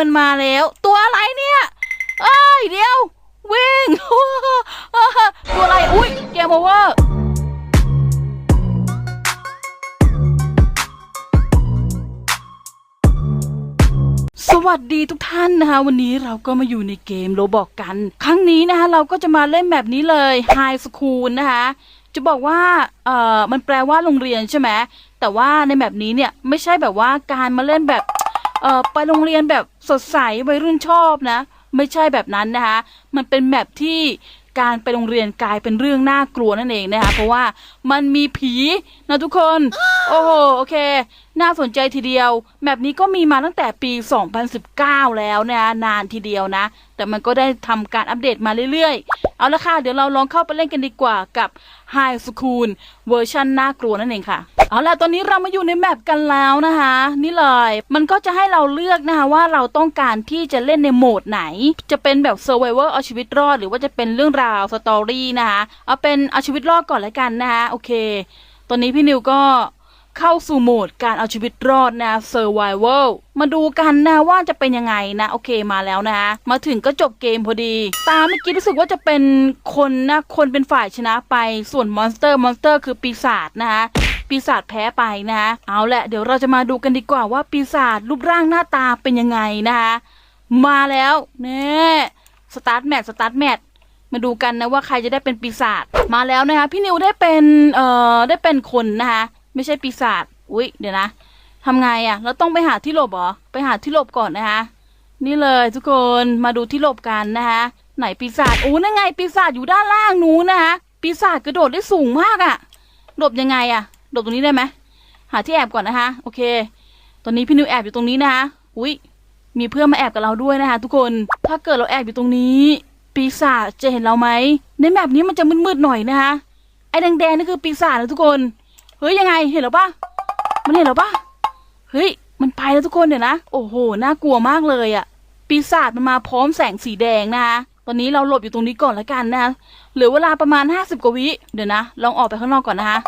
มันมาแล้ว ตัวอะไรเนี่ยเอ้ยเดี๋ยว วิ่ง ตัวอะไร อุ้ยเกมโอเวอร์สวัสดีทุกท่านนะคะวันนี้เราก็มาอยู่ในเกมโรบอกกัน ครั้งนี้นะคะเราก็จะมาเล่นแบบนี้เลย High School นะคะจะบอกว่าเอ่อมันแปลว่าโรงเรียนใช่ไหมแต่ว่าในแบบนี้เนี่ยไม่ใช่แบบว่าการมาเล่นแบบ เอ่อไปโรงเรียนแบบสดใสวัยรุ่นชอบนะ ไม่ใช่แบบนั้นนะคะ มันเป็นแบบที่การไปโรงเรียนกลายเป็นเรื่องน่ากลัวนั่นเองนะคะเพราะว่ามันมีผีนะทุกคน โอ้โหโอเค น่าสนใจทีเดียว แบบนี้ก็มีมาตั้งแต่ปี 2019 แล้วนะนานทีเดียวนะ แต่มันก็ได้ทำการอัปเดตมาเรื่อยๆ เอาละค่ะ เดี๋ยวเราลองเข้าไปเล่นกันดีกว่ากับ High School เวอร์ชันน่ากลัวนั่นเองค่ะ เอาล่ะ ตอนนี้เรามาอยู่ในแมปกันแล้วนะคะ นี่เลย มันก็จะให้เราเลือกนะคะว่าเราต้องการที่จะเล่นในโหมดไหน จะเป็นแบบ Survivor เอาชีวิตรอด หรือว่าจะเป็นเรื่องราวสตอรี่นะคะ เอาเป็นเอาชีวิตรอดก่อนแล้วกันนะคะโอเค ตอนนี้พี่นิวก็ เข้าสู่โหมดการเอาชีวิตรอดนะ Survival มาดูกันนะว่าจะเป็นยังไงนะ โอเคมาแล้วนะมาถึงก็จบเกมพอดี ตาเมื่อกี้รู้สึกว่าจะเป็นคนนะคนเป็นฝ่ายชนะไปส่วนมอนสเตอร์มอนสเตอร์คือปีศาจนะคะปีศาจแพ้ไปนะคะเอาแหละเดี๋ยวเราจะมาดูกันดีกว่าว่าปีศาจรูปร่างหน้าตาเป็นยังไงนะคะมาแล้วเนี่ยสตาร์ทแมทสตาร์ทแมทมาดูกันนะว่าใครจะได้เป็นปีศาจมาแล้วนะคะพี่นิวได้เป็นเอ่อได้เป็นคนนะคะ ไม่ใช่ปีศาจอุ๊ยเดี๋ยวนะทำไงอะ่ะ เราต้องไปหาที่หลบเหรอ ไปหาที่หลบก่อนนะคะ นี่เลยทุกคนมาดูที่หลบกันนะคะไหนปีศาจโอ้นั่นไง ปีศาจอยู่ด้านล่างนู้นนะคะปีศาจกระโดดได้สูงมากอะ่ะหลบยังไงอะ่ะหลบตรงนี้ได้ไหมหาที่แอบก่อนนะคะ โอเค ตอนนี้พี่นิวแอบอยู่ตรงนี้นะคะอุ๊ยมีเพื่อนมาแอบกับเราด้วยนะคะ ทุกคนถ้าเกิดเราแอบอยู่ตรงนี้ ปีศาจจะเห็นเราไหมในแมปนี้มันจะมืดๆหน่อยนะคะไอ้แดงๆนี่คือปีศาจนะทุกคน เฮ้ยยังไงเห็นหรอปะมันเห็นหรอปะเฮ้ยมันไปแล้วทุกคนเดี๋ยวนะโอ้โหน่ากลัวมากเลยอะปีศาจมันมาพร้อมแสงสีแดงนะคะตอนนี้เราหลบอยู่ตรงนี้ก่อนแล้วกันนะคะเหลือเวลาประมาณห้าสิบกว่าวิเดี๋ยวนะ ลองออกไปข้างนอกก่อนนะคะ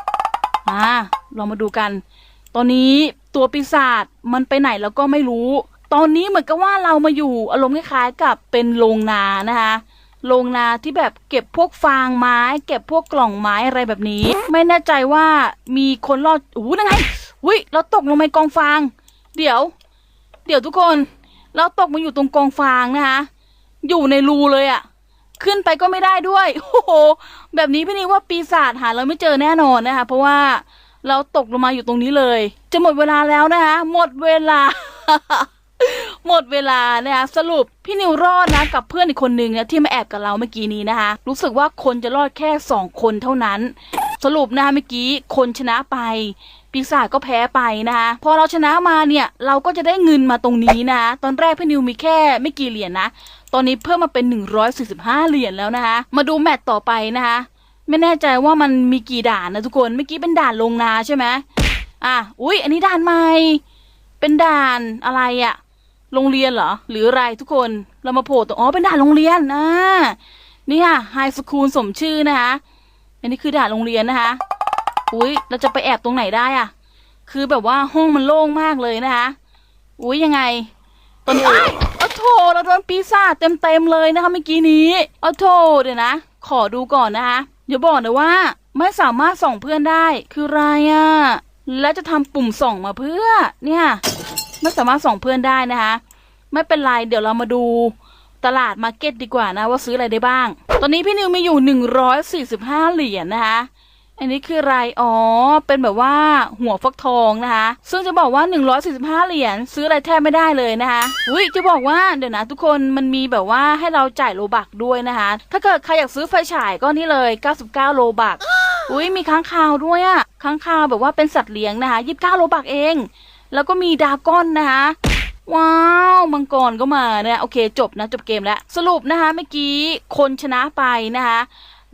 อ่าลองมาดูกัน ตอนนี้ตัวปีศาจมันไปไหนแล้วก็ไม่รู้ ตอนนี้เหมือนกับว่าเรามาอยู่อารมณ์คล้ายๆกับเป็นโรงนานะคะ โรงนาที่แบบเก็บพวกฟางไม้ เก็บพวกกล่องไม้อะไรแบบนี้ ไม่แน่ใจว่ามีคนรอดโอ้โหนั่นไงอุ้ยเราตกลงไปกองฟาง เดี๋ยว เดี๋ยวทุกคน เราตกมาอยู่ตรงกองฟางนะคะอยู่ในรูเลยอะขึ้นไปก็ไม่ได้ด้วยโอ้โหแบบนี้พี่นี่ว่าปีศาจหาเราไม่เจอแน่นอนนะคะเพราะว่าเราตกลงมาอยู่ตรงนี้เลย จะหมดเวลาแล้วนะคะหมดเวลา หมดเวลานะคะสรุปพี่นิวรอดนะกับเพื่อนอีกคนนึงนะที่มาแอบกับเราเมื่อกี้นี้นะคะ รู้สึกว่าคนจะรอดแค่สองคนเท่านั้น สรุปนะคะเมื่อกี้คนชนะไปปีศาจก็แพ้ไปนะคะพอเราชนะมาเนี่ยเราก็จะได้เงินมาตรงนี้นะตอนแรกพี่นิวมีแค่ไม่กี่เหรียญนะตอนนี้เพิ่มมาเป็น 145 เหรียญแล้วนะคะ มาดูแมตต์ต่อไปนะคะไม่แน่ใจว่ามันมีกี่ด่านนะทุกคนเมื่อกี้เป็นด่านลงนาใช่ไหมอะ อุ้ยอันนี้ด่านใหม่ เป็นด่านอะไรอะ โรงเรียนเหรอ หรืออะไรทุกคนเรามาโผล่ตรงอ๋อเป็นด่านโรงเรียนนะนี่ค่ะไฮสคูลสมชื่อนะคะอันนี้คือด่านโรงเรียนนะคะอุ้ยเราจะไปแอบตรงไหนได้อะคือแบบว่าห้องมันโล่งมากเลยนะคะอุ้ยยังไงตอนนี้อ้ายเอาโถเราโดนปีศาจเต็มๆเลยนะคะเมื่อกี้นี้เอาโถเดี๋ยวนะขอดูก่อนนะคะเดี๋ยวบอกนะว่าไม่สามารถส่องเพื่อนได้คืออะไรอะแล้วจะทำปุ่มส่องมาเพื่อเนี่ย ไม่สามารถส่งเพื่อนได้นะคะ ไม่เป็นไร เดี๋ยวเรามาดูตลาดมาร์เก็ตดีกว่านะ ว่าซื้ออะไรได้บ้าง ตอนนี้พี่นิวมีอยู่ 145 เหรียญนะคะ อันนี้คือไรอ๋อ เป็นแบบว่าหัวฟักทองนะคะ ซึ่งจะบอกว่า 145 เหรียญซื้ออะไรแทบไม่ได้เลยนะคะอุ้ยจะบอกว่าเดี๋ยวนะทุกคนมันมีแบบว่าให้เราจ่ายโลบักด้วยนะคะ ถ้าเกิดใครอยากซื้อไฟฉายก็นี่เลย 99 โลบักอุ้ยมีค้างคาวด้วยอะค้างคาวแบบว่าเป็นสัตว์เลี้ยงนะคะ 29 โลบักเอง แล้วก็มีดาก้อนนะคะว้าวมังกรก็มาเนี่ยโอเคจบนะจบเกมแล้ว สรุปนะคะเมื่อกี้คนชนะไปนะคะ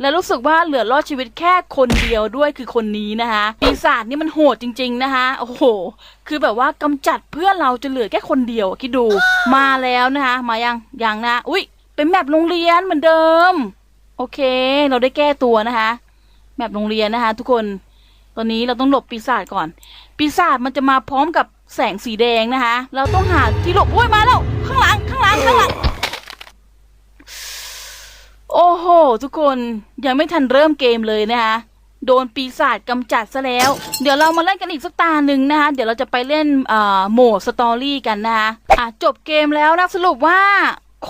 แล้วรู้สึกว่าเหลือรอดชีวิตแค่คนเดียวด้วยคือคนนี้นะคะปีศาจนี่มันโหดจริง ๆนะคะโอ้โห คือแบบว่ากำจัดเพื่อนเราจะเหลือแค่คนเดียวคิดดูมาแล้วนะคะมายังยังนะอุ้ยเป็นแมปโรงเรียนเหมือนเดิม โอเค เราได้แก้ตัวนะคะแมปโรงเรียนนะคะ ทุกคนตอนนี้เราต้องหลบปีศาจก่อน ปีศาจมันจะมาพร้อมกับแสงสีแดงนะคะ เราต้องหาที่หลบโอ้ยมาแล้ว ข้างหลังข้างหลังข้างหลัง โอ้โห ทุกคนยังไม่ทันเริ่มเกมเลยนะคะโดนปีศาจกำจัดซะแล้ว เดี๋ยวเรามาเล่นกันอีกสักตาหนึ่งนะคะ เดี๋ยวเราจะไปเล่นโหมดสตอรี่กันนะคะะจบเกมแล้วนะสรุปว่า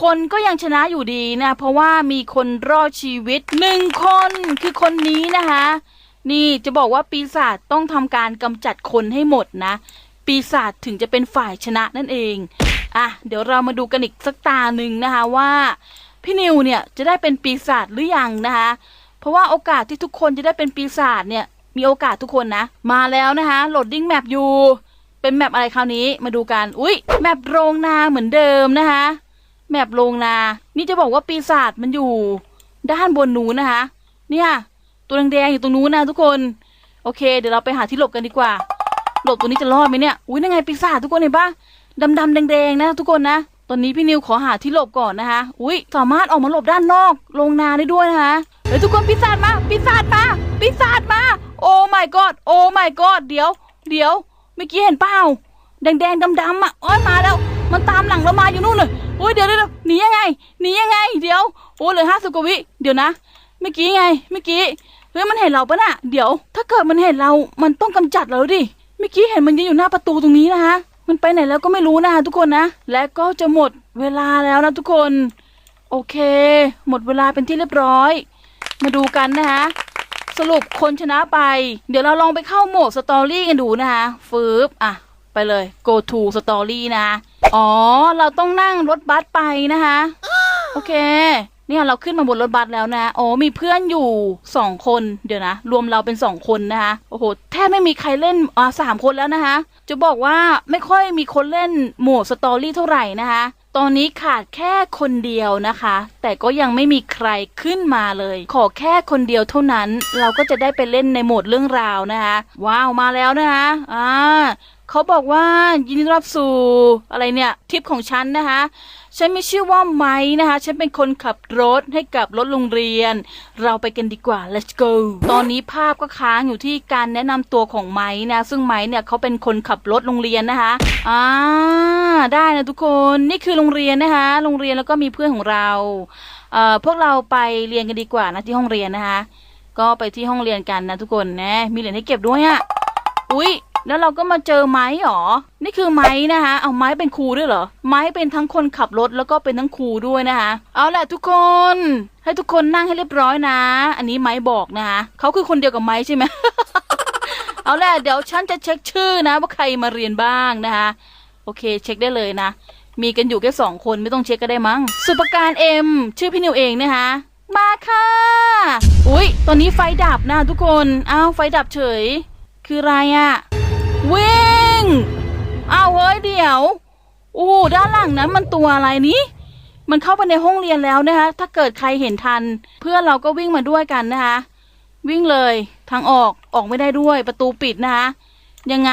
คนก็ยังชนะอยู่ดีนะ เพราะว่ามีคนรอดชีวิตหนึ่งคนคือคนนี้นะคะ นี่จะบอกว่าปีศาจต้องทำการกำจัดคนให้หมดนะ ปีศาจถึงจะเป็นฝ่ายชนะนั่นเอง อะ เดี๋ยวเรามาดูกันอีกสักตาหนึ่งนะคะว่า พี่นิวเนี่ยจะได้เป็นปีศาจหรือยังนะคะ เพราะว่าโอกาสที่ทุกคนจะได้เป็นปีศาจเนี่ยมีโอกาสทุกคนนะ มาแล้วนะคะโหลดดิ้งแมปอยู่ เป็นแมปอะไรคราวนี้มาดูกัน อุ้ยแมปโรงนาเหมือนเดิมนะคะแมปโรงนา นี่จะบอกว่าปีศาจมันอยู่ ด้านบนนู้นนะคะ เนี่ย ตัวแดงๆอยู่ตรงนู้นนะทุกคน โอเค เดี๋ยวเราไปหาที่หลบกันดีกว่า หลบตัวนี้จะรอดไหมเนี่ย อุ้ยนั่นไงปีศาจทุกคนเห็นปะดำๆแดงๆนะ ทุกคนนะ ตอนนี้พี่นิวขอหาที่หลบก่อนนะคะ อุ้ยสามารถออกมาหลบด้านนอกโรงนาได้ด้วยนะคะ เฮ้ยทุกคนปีศาจมา ปีศาจมา ปีศาจมา โอ้ my god โอ้ my god เดี๋ยว เดี๋ยว เมื่อกี้เห็นเปล่า แดงๆดำๆอะอ้อยมาแล้ว มันตามหลังเรามาอยู่นู่นเลยโอ้ยเดี๋ยวเดี๋ยวหนียังไง หนียังไง เดี๋ยว โอ้เหลือห้าสิบกว่าวิ เดี๋ยวนะ มื่อกี้ไง เมื่อกี้เฮ้ยมันเห็นเราปะน่ะ เดี๋ยว ถ้าเกิดมันเห็นเรา มันต้องกำจัดเราดิ เมื่อกี้เห็นมันยืนอยู่หน้าประตูตรงนี้นะคะ มันไปไหนแล้วก็ไม่รู้นะคะทุกคนนะ และก็จะหมดเวลาแล้วนะทุกคน โอเค หมดเวลาเป็นที่เรียบร้อย มาดูกันนะคะสรุปคนชนะไป เดี๋ยวเราลองไปเข้าโหมดสตอรี่กันดูนะคะฟืบอะ ไปเลย go to story นะอ๋อ เราต้องนั่งรถบัสไปนะคะ โอเค เนี่ยเราขึ้นมาบนรถบัสแล้วนะโอ๋อมีเพื่อนอยู่สองคนเดี๋ยวนะ รวมเราเป็นสองคนนะคะโอ้โหแทบไม่มีใครเล่นอ่าสามคนแล้วนะคะ จะบอกว่าไม่ค่อยมีคนเล่นโหมดสตอรี่เท่าไหร่นะคะ ตอนนี้ขาดแค่คนเดียวนะคะ แต่ก็ยังไม่มีใครขึ้นมาเลย ขอแค่คนเดียวเท่านั้น เราก็จะได้ไปเล่นในโหมดเรื่องราวนะคะ ว้าวมาแล้วนะคะอ่าเขาบอกว่ายินดีรับสู่อะไรเนี่ยทริปของฉันนะคะ ฉันมีชื่อว่าไม้นะคะ ฉันเป็นคนขับรถให้กับรถโรงเรียน เราไปกันดีกว่า let's go ตอนนี้ภาพก็ค้างอยู่ที่การแนะนำตัวของไม้นะ ซึ่งไม้เนี่ยเขาเป็นคนขับรถโรงเรียนนะคะอ่าได้นะทุกคนนี่คือโรงเรียนนะคะ โรงเรียนแล้วก็มีเพื่อนของเราเอ่อพวกเราไปเรียนกันดีกว่านะที่ห้องเรียนนะคะ ก็ไปที่ห้องเรียนกันนะทุกคนนะมีเหรียญให้เก็บด้วยอะอุ๊ย แล้วเราก็มาเจอไม้หรอ นี่คือไม้นะคะเอาไม้เป็นครูด้วยเหรอ ไม้เป็นทั้งคนขับรถแล้วก็เป็นทั้งครูด้วยนะคะเอาแหละทุกคน ให้ทุกคนนั่งให้เรียบร้อยนะ อันนี้ไม้บอกนะคะเขาคือคนเดียวกับไม้ใช่ไหมเอาแหละเดี๋ยวฉันจะเช็คชื่อนะว่าใครมาเรียนบ้างนะคะโอเค เช็คได้เลยนะ มีกันอยู่แค่สองคนไม่ต้องเช็คก็ได้มั้ง สุปการเอ็มชื่อพี่นิวเองนะคะมาค่ะ อุ๊ย ตอนนี้ไฟดับนะทุกคน อ้าว ไฟดับเฉย คืออะไรอะ วิ่งเอาเฮ้ยเดี๋ยวอู้ด้านหลังนั้นมันตัวอะไรนี้ มันเข้าไปในห้องเรียนแล้วนะคะ ถ้าเกิดใครเห็นทัน เพื่อนเราก็วิ่งมาด้วยกันนะคะ วิ่งเลยทางออกออกไม่ได้ด้วยประตูปิดนะคะยังไง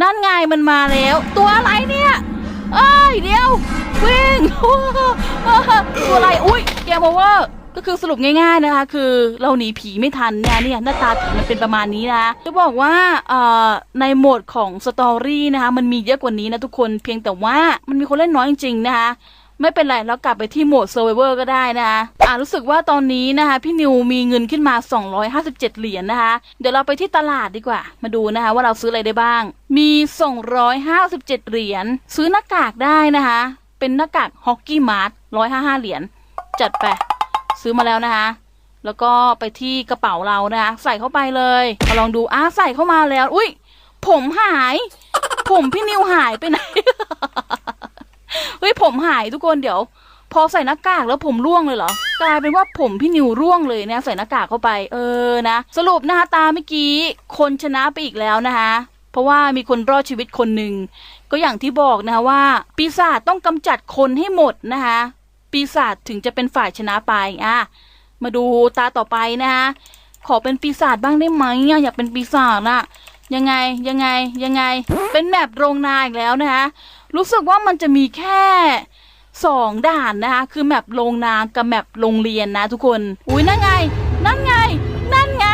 นั่นไงมันมาแล้ว ตัวอะไรเนี่ยเอ้ยเดี๋ยววิ่งตัวอะไรอุ้ยแกมโอเวอร์ ก็คือสรุปง่ายๆนะคะ คือเราหนีผีไม่ทันนะเนี่ยหน้าตาผีมันเป็นประมาณนี้นะจะบอกว่าในโหมดของสตอรี่นะคะมันมีเยอะกว่านี้นะทุกคนเพียงแต่ว่ามันมีคนเล่นน้อยจริงๆนะคะไม่เป็นไรเรากลับไปที่โหมด Survivor ก็ได้นะคะอ่ารู้สึกว่าตอนนี้นะคะ พี่นิวมีเงินขึ้นมา 257 เหรียญนะคะ เดี๋ยวเราไปที่ตลาดดีกว่า มาดูนะคะ ว่าเราซื้ออะไรได้บ้าง มี 257 เหรียญ ซื้อหน้ากากได้นะคะ เป็นหน้ากากฮอกกี้มาร์ท155 เหรียญ จัดไป ซื้อมาแล้วนะคะ แล้วก็ไปที่กระเป๋าเรานะคะ ใส่เข้าไปเลยมาลองดูอ้าใส่เข้ามาแล้ว อุ้ยผมหาย ผมพี่นิวหายไปไหนเฮ้ยผมหายทุกคนเดี๋ยว พอใส่หน้ากากแล้วผมร่วงเลยเหรอกลายเป็นว่าผมพี่นิวร่วงเลยเนี่ยใส่หน้ากากเข้าไป เออนะ สรุปนะคะตาเมื่อกี้คนชนะไปอีกแล้วนะคะ เพราะว่ามีคนรอดชีวิตคนหนึ่งก็อย่างที่บอกนะคะว่า ปีศาจต้องกำจัดคนให้หมดนะคะ ปีศาจถึงจะเป็นฝ่ายชนะไปอะมาดูตาต่อไปนะคะขอเป็นปีศาจบ้างได้ไหมอยากเป็นปีศาจอะยังไงยังไงยังไง เป็นแมปโรงนาอีกแล้วนะคะรู้สึกว่ามันจะมีแค่สองด่านนะคะคือแมปโรงนากับแมปโรงเรียนนะทุกคน อุ้ยนั่นไง นั่นไง นั่นไง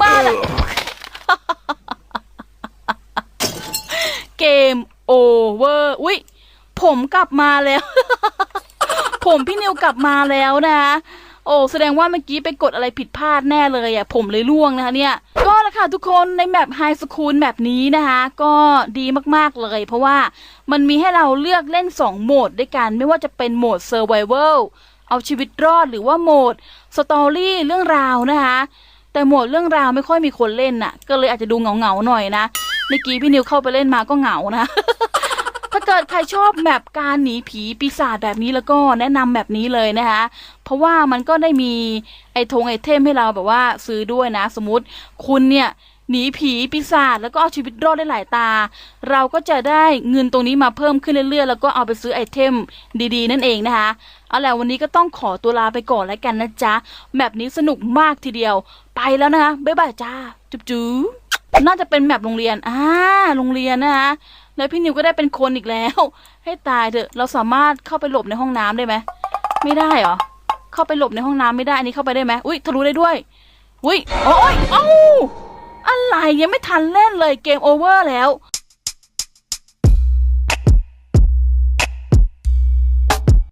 มาละเกมโอเวอร์อุ้ยผมกลับมาแล้ว ผมพี่นิวกลับมาแล้วนะคะโอ้แสดงว่าเมื่อกี้ไปกดอะไรผิดพลาดแน่เลยอะผมเลยล่วงนะคะเนี่ย ก็ละค่ะทุกคนในแมปไฮสคูลแบบนี้นะคะ ก็ดีมากๆเลย เพราะว่ามันมีให้เราเลือกเล่น 2 โหมดด้วยกันไม่ว่าจะเป็นโหมด Survival เอาชีวิตรอดหรือว่าโหมดสตอรี่เรื่องราวนะคะ แต่โหมดเรื่องราวไม่ค่อยมีคนเล่นน่ะ ก็เลยอาจจะดูเหงาๆหน่อยนะเมื่อกี้พี่นิวเข้าไปเล่นมาก็เหงานะ ถ้าเกิดใครชอบแมปการหนีผีปีศาจแบบนี้แล้วก็แนะนำแบบนี้เลยนะคะ เพราะว่ามันก็ได้มีไอ้ธงไอเทมให้เราแบบว่าซื้อด้วยนะ สมมติคุณเนี่ยหนีผีปีศาจแล้วก็เอาชีวิตรอดได้หลายตา เราก็จะได้เงินตรงนี้มาเพิ่มขึ้นเรื่อยๆ แล้วก็เอาไปซื้อไอเทมดีๆ นั่นเองนะคะเอาล่ะวันนี้ก็ต้องขอตัวลาไปก่อนแล้วกันนะจ๊ะแบบนี้สนุกมากทีเดียว ไปแล้วนะคะบ๊ายบายจ้าจุ๊บจุ๊บ น่าจะเป็นแมปโรงเรียน อ่า โรงเรียนนะคะแล้วพี่นิวก็ได้เป็นคนอีกแล้ว ให้ตายเถอะ เราสามารถเข้าไปหลบในห้องน้ำได้ไหม ไม่ได้หรอ เข้าไปหลบในห้องน้ำไม่ได้ อันนี้เข้าไปได้ไหมอุ้ยทะลุได้ด้วย อุ้ย โอ้ยเอ้าอะไรยังไม่ทันเล่นเลยเกมโอเวอร์แล้ว